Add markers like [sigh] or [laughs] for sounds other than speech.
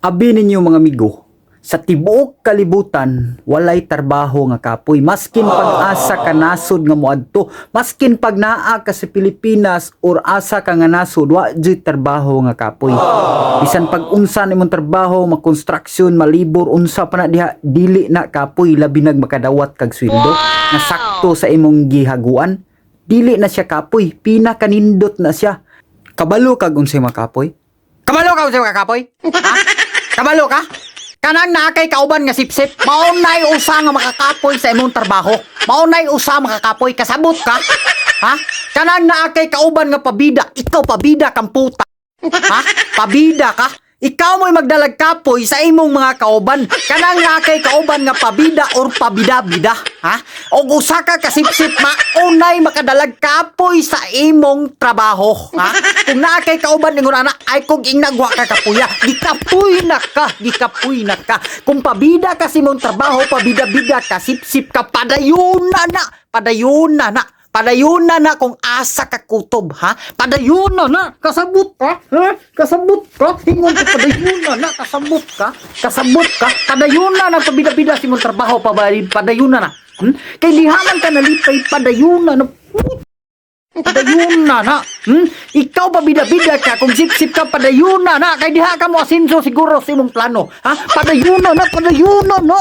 Abi ninyo mga amigo, sa tibuok kalibutan, walay trabaho nga kapoy. Maskin pag-asa ka nasod nga moadto, maskin pag naa ka sa Pilipinas or asa ka nga nasod, wa jud trabaho nga kapoy. Bisan pag unsa nimong trabaho, makonstruksyon, malibor, unsa pa na diha, dili na kapoy labi nag makadawat kag sweldo nga sakto sa imong gihaguan. Dili na siya kapoy, pinakanindot na siya. Kabalo kag unsay mga kapoy? Kabalo ka unsay mga kapoy? Ha? [laughs] Kabalo ka? Kanang naa kay kauban nga sipsip, maunay usa nga makakapoy sa imong trabaho. Maunay usa makakapoy kasabot ka. Ha? Kanang naa kay kauban nga pabida, ikaw pabida kang puta. Ha? Pabida ka? Ikaw mo'y magdalag kapoy sa imong mga kauban. Kanang naa kay kauban nga pabida or pabida-bida. Ha? O usa ka kasipsip maunay makadalag kapoy sa imong trabaho. Ha? Kung naa kay kauban ningon ana ay kung inagwa ka kapuya, gikapuy na ka, gikapuy na ka. Kung pabida ka sa imong trabaho, pabida-bida ka, sip-sip ka, padayon na na, padayon na na. Padayon na na kung asa ka kutob, ha? Padayon na na, kasabot ka, ha? Kasabot ka, hingon ka, padayon na na, kasabot ka, kasabot ka, padayon na na, pabida-bida si mong trabaho, padayon na na. Hmm? Kay lihaman ka nalipay, padayon na na, Padayon na na. Hmm? Ikaw pa bida-bida ka kung sip-sip ka padayon na na. Kay diha ka mo asinso siguro sa imong plano. Ha? Padayon na na, padayon na na.